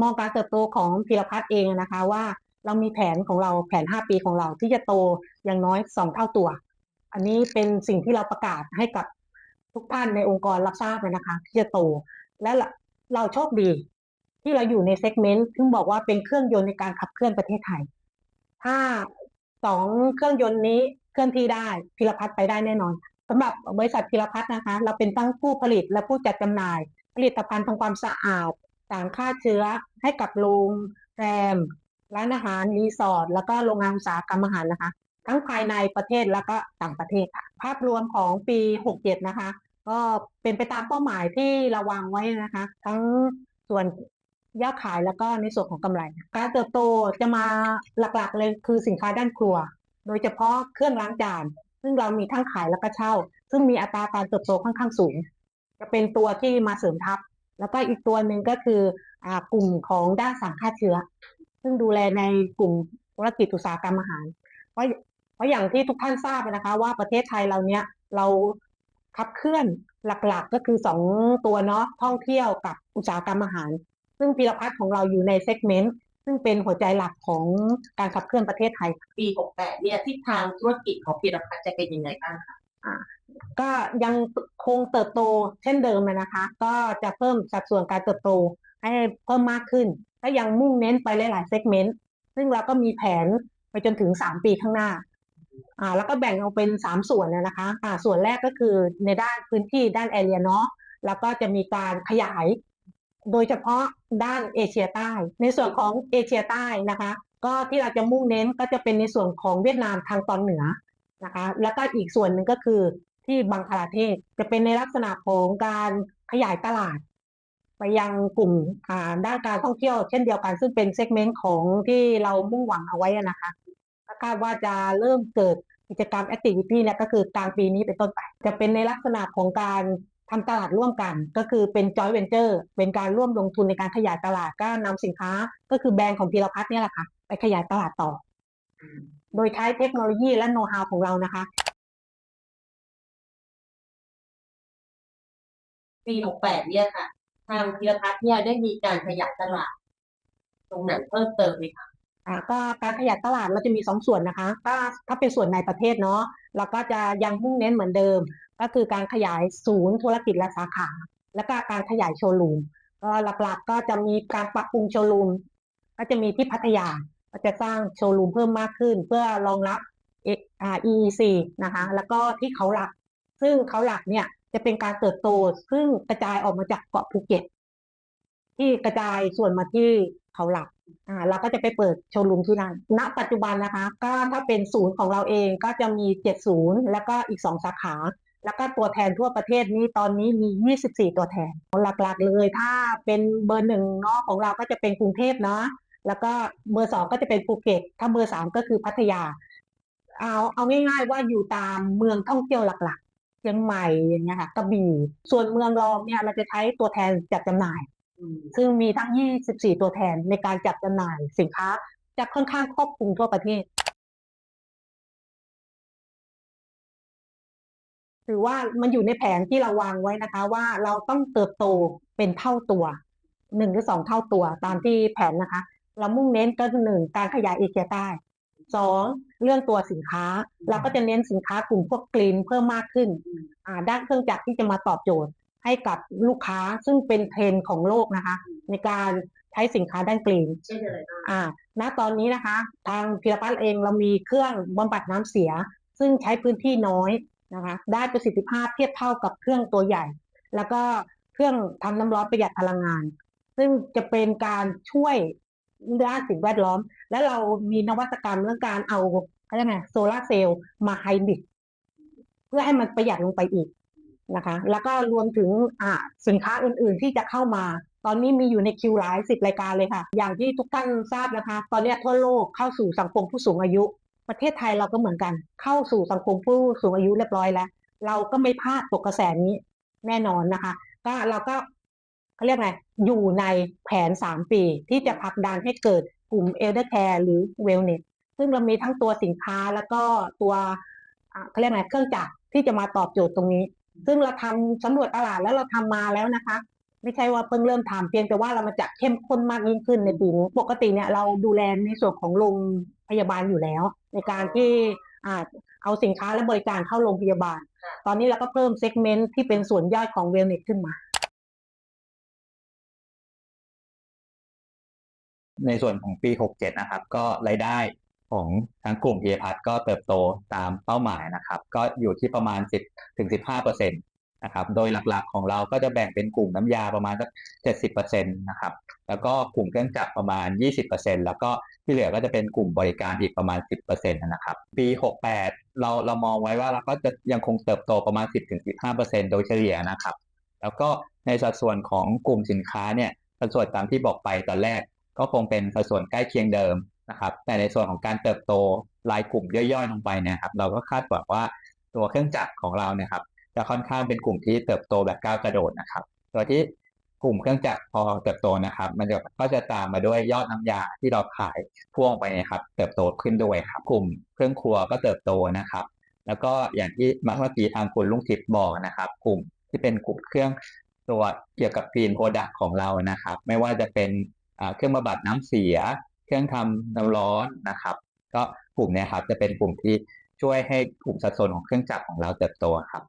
มองการเติบโตของพีรพัฒน์เองนะคะว่าเรามีแผนของเราแผน 5 ปีของเราที่จะโตอย่างน้อย 2 เท่าตัว อันนี้เป็นสิ่งที่เราประกาศให้กับทุกท่านในองค์กรรับทราบเลยนะคะ ที่จะโต และเราโชคดี ที่เราอยู่ในเซกเมนต์ที่บอกว่าเป็นเครื่องยนต์ในการขับเคลื่อนประเทศไทย ถ้าสองเครื่องยนต์นี้เคลื่อนที่ได้พิรพัฒน์ไปได้แน่นอนสำหรับบริษัทพิรพัฒน์นะคะ เราเป็นตั้งผู้ผลิตและผู้จัดจำหน่าย ผลิตภัณฑ์ทำความสะอาด สารฆ่าเชื้อให้กับโรงแรม ร้านอาหารรีสอร์ทแล้วก็โรงงานอุตสาหกรรมอาหารนะคะ ทั้งภายในประเทศแล้วก็ต่างประเทศค่ะ ภาพรวมของปี 67 นะคะ ก็เป็นไปตามเป้าหมายที่ราวางไว้นะคะ ทั้งส่วนยอดขายแล้วก็ในส่วนของกำไร การเติบโตจะมาหลักๆเลยคือสินค้าด้านครัว โดยเฉพาะเครื่องล้างจาน ซึ่งเรามีทั้งขายแล้วก็เช่า ซึ่งมีอัตราการเติบโตค่อนข้างสูง จะเป็นตัวที่มาเสริมทัพ แล้วก็อีกตัวหนึ่งก็คืออ่ากลุ่มของด้านสังฆ่าเชื้อ ซึ่งดูแลในกลุ่มธุรกิจอุตสาหกรรมอาหาร เพราะเพราะอย่างที่ทุกท่านทราบนะคะ ว่าประเทศไทยเราเนี้ยเราขับเคลื่อนหลักๆก็คือสองตัวเนาะท่องเที่ยวกับอุตสาหกรรมอาหาร ซึ่งพีรพัฒน์ของเราอยู่ในเซกเมนต์ซึ่งเป็นหัวใจหลักของการขับเคลื่อนประเทศไทย ปี 68 เนี่ยทิศทางธุรกิจของพีรพัฒน์จะเป็นยังไงบ้างคะ ก็ยังคงเติบโตเช่นเดิมนะคะ ก็จะเพิ่มสัดส่วนการเติบโตให้เพิ่มมากขึ้นก็ยังมุ่งเน้นไปหลายๆเซกเมนต์ซึ่งเราก็มีแผนไปจนถึง 3 ปีข้างหน้าอ่าแล้วก็แบ่งออกเป็น 3 ส่วนนะนะคะอ่าส่วนแรกก็คือในด้านพื้นที่ด้านแอเรียเนาะแล้วก็จะมีการขยาย โดยเฉพาะด้านเอเชียใต้ ในส่วนของเอเชียใต้นะคะ ก็ที่เราจะมุ่งเน้นก็จะเป็นในส่วนของเวียดนามทางตอนเหนือนะคะ แล้วก็อีกส่วนหนึ่งก็คือ ที่บังคลาเทศ จะเป็นในลักษณะของการขยายตลาด ไปยังกลุ่มด้านการท่องเที่ยว เช่นเดียวกันซึ่งเป็นเซกเมนต์ของที่เรามุ่งหวังเอาไว้นะคะคาดว่าจะเริ่มเกิดกิจกรรมแอคทิวิตี้เนี่ยก็คือกลางปีนี้เป็นต้นไป จะเป็นในลักษณะของการทำตลาดร่วมกัน ก็คือเป็นจอยเวนเจอร์เป็นการร่วมลงทุนในการขยายตลาดก็นำสินค้า ก็คือแบรนด์ของพีรพัฒน์เนี่ยแหละค่ะไปขยายตลาดต่อ โดยใช้เทคโนโลยีและโน้ตฮาวของเรานะคะ ปี68เนี่ยค่ะ ทางพีรพัฒน์เนี่ยได้มีการขยายตลาด ตรงไหนเพิ่มเติมไหมคะอ่าก็การขยายตลาดเราจะมีสองส่วนนะคะก็ถ้าเป็นส่วนในประเทศเนาะเราก็จะยังมุ่งเน้นเหมือนเดิม ก็คือการขยายศูนย์ธุรกิจและสาขา แล้วก็การขยายโชว์รูมก็หลักๆก็จะมีการปรับปรุงโชว์รูมก็จะมีที่พัทยาก็จะสร้างโชว์รูมเพิ่มมากขึ้น เพื่อรองรับเออ่า EEC นะคะ แล้วก็ที่เขาหลัก ซึ่งเขาหลักเนี่ย จะเป็นการเติบโตซึ่งกระจายออกมาจากเกาะภูเก็ต ที่กระจายส่วนมาที่เขาหลักอ่าเราก็จะไปเปิดโชว์รูมที่นั่นณ ปัจจุบันนะคะ ก็ถ้าเป็นศูนย์ของเราเองก็จะมี7ศูนย์แล้วก็อีก2สาขา แล้วก็ตัวแทนทั่วประเทศนี้ตอนนี้มี 24 ตัวแทนหลักๆเลย ถ้าเป็นเบอร์หนึ่งเนาะของเราก็จะเป็นกรุงเทพเนาะแล้วก็เบอร์สองก็จะเป็นภูเก็ต ถ้าเบอร์สามก็คือพัทยา เอาเอาง่ายๆว่าอยู่ตามเมืองท่องเที่ยวหลักๆ ชียงใหม่อย่างเงี้ยค่ะกระบี่ส่วนเมืองรองเนี่ยเราจะใช้ตัวแทนจัดจำหน่าย ซึ่งมีทั้ง 24 ตัวแทนในการจัดจำหน่ายสินค้าจะค่อนข้างครอบคลุมทั่วประเทศถือว่ามันอยู่ในแผนที่เราวางไว้นะคะ ว่าเราต้องเติบโตเป็นเท่าตัวหนึ่งหรือสองเท่าตัวตามที่แผนนะคะ เรามุ่งเน้นก็คือหนึ่งการขยายเอเชียใต้ สองเรื่องตัวสินค้าเราก็จะเน้นสินค้ากลุ่มพวกกรีนเพิ่มมากขึ้นอ่าด้านเครื่องจักรที่จะมาตอบโจทย์ให้กับลูกค้าซึ่งเป็นเทรนด์ของโลกนะคะ ในการใช้สินค้าด้านกรีนเช่นอะไรบ้างอ่าณตอนนี้นะคะ ทางพิรพัฒน์เองเรามีเครื่องบำบัดน้ำเสีย ซึ่งใช้พื้นที่น้อยนะคะได้ประสิทธิภาพเทียบเท่ากับเครื่องตัวใหญ่ แล้วก็เครื่องทำน้ำร้อนประหยัดพลังงาน ซึ่งจะเป็นการช่วย ด้านสิ่งแวดล้อม และเรามีนวัตกรรมเรื่องการเอาอะไรไงโซลาเซลล์มาไฮบริดเพื่อให้มันประหยัดลงไปอีกนะคะ แล้วก็รวมถึงอ่าสินค้าอื่นๆที่จะเข้ามา ตอนนี้มีอยู่ในคิวหลายสิบรายการเลยค่ะ อย่างที่ทุกท่านทราบนะคะ ตอนนี้ทั่วโลกเข้าสู่สังคมผู้สูงอายุ ประเทศไทยเราก็เหมือนกัน เข้าสู่สังคมผู้สูงอายุเรียบร้อยแล้ว เราก็ไม่พลาดตกกระแสนี้แน่นอนนะคะ ก็เราก็ เขาเรียกไงอยู่ในแผน 3 ปีที่จะผลักดันให้เกิดกลุ่ม Elder Care หรือ Wellness ซึ่งเรามีทั้งตัวสินค้าแล้วก็ตัวอ่าเขาเรียกไงเครื่องจักรที่จะมาตอบโจทย์ตรงนี้ ซึ่งเราทำสำรวจตลาดแล้วเราทำมาแล้วนะคะ ไม่ใช่ว่าเพิ่งเริ่มทำเพียงแต่ว่าเรามาจะเข้มข้นมากยิ่งขึ้นในปีนี้ปกติเนี่ยเราดูแลในส่วนของโรงพยาบาลอยู่แล้ว ในการที่อ่าเอาสินค้าและบริการเข้าโรงพยาบาลค่ะตอนนี้เราก็เพิ่มเซกเมนต์ที่เป็นส่วนย่อยของเวลเนสขึ้นมา ในส่วนของปี 67 นะครับ ก็รายได้ของทั้งกลุ่ม p พัทก็เติบโตตามเป้าหมายนะครับ ก็อยู่ที่ประมาณ 10ถึง15%นะครับ โดยหลักๆของเราก็จะแบ่งเป็นกลุ่มน้ำยาประมาณสัก70%นะครับ แล้วก็กลุ่มเครื่องจักรประมาณ 20%แล้วก็ที่เหลือก็จะเป็นกลุ่มบริการอีกประมาณ 10%นะครับ ปี 68 เราเรามองไว้ว่าเราก็จะยังคงเติบโตประมาณ 10-15%โดยเฉลี่ยนะครับ แล้วก็ในสัดส่วนของกลุ่มสินค้าเนี่ยสัดส่วนตามที่บอกไปตอนแรก ก็คงเป็นสัดส่วนใกล้เคียงเดิมนะครับ แต่ในส่วนของการเติบโตรายกลุ่มย่อยๆลงไปเนี่ยครับ เราก็คาดหวังว่าตัวเครื่องจักรของเราเนี่ยครับ จะค่อนข้างเป็นกลุ่มที่เติบโตแบบก้าวกระโดดนะครับโดยที่กลุ่มเครื่องจักรพอเติบโตนะครับ มันก็จะตามมาด้วยยอดน้ำยาที่เราขายพ่วงไปนะครับ เติบโตขึ้นด้วยครับกลุ่มเครื่องครัวก็เติบโตนะครับ แล้วก็อย่างที่เมื่อกี้ทางคุณลุงทิพย์บอกนะครับ กลุ่มที่เป็นกลุ่มเครื่องตัวเกี่ยวกับ Green Product ของเรานะครับ ไม่ว่าจะเป็น เครื่องบำบัดน้ำเสีย เครื่องทำน้ำร้อนนะครับ ก็กลุ่มเนี้ยครับจะเป็นกลุ่มที่ช่วยให้กลุ่มสัดส่วนของเครื่องจักรของเราเติบโตครับ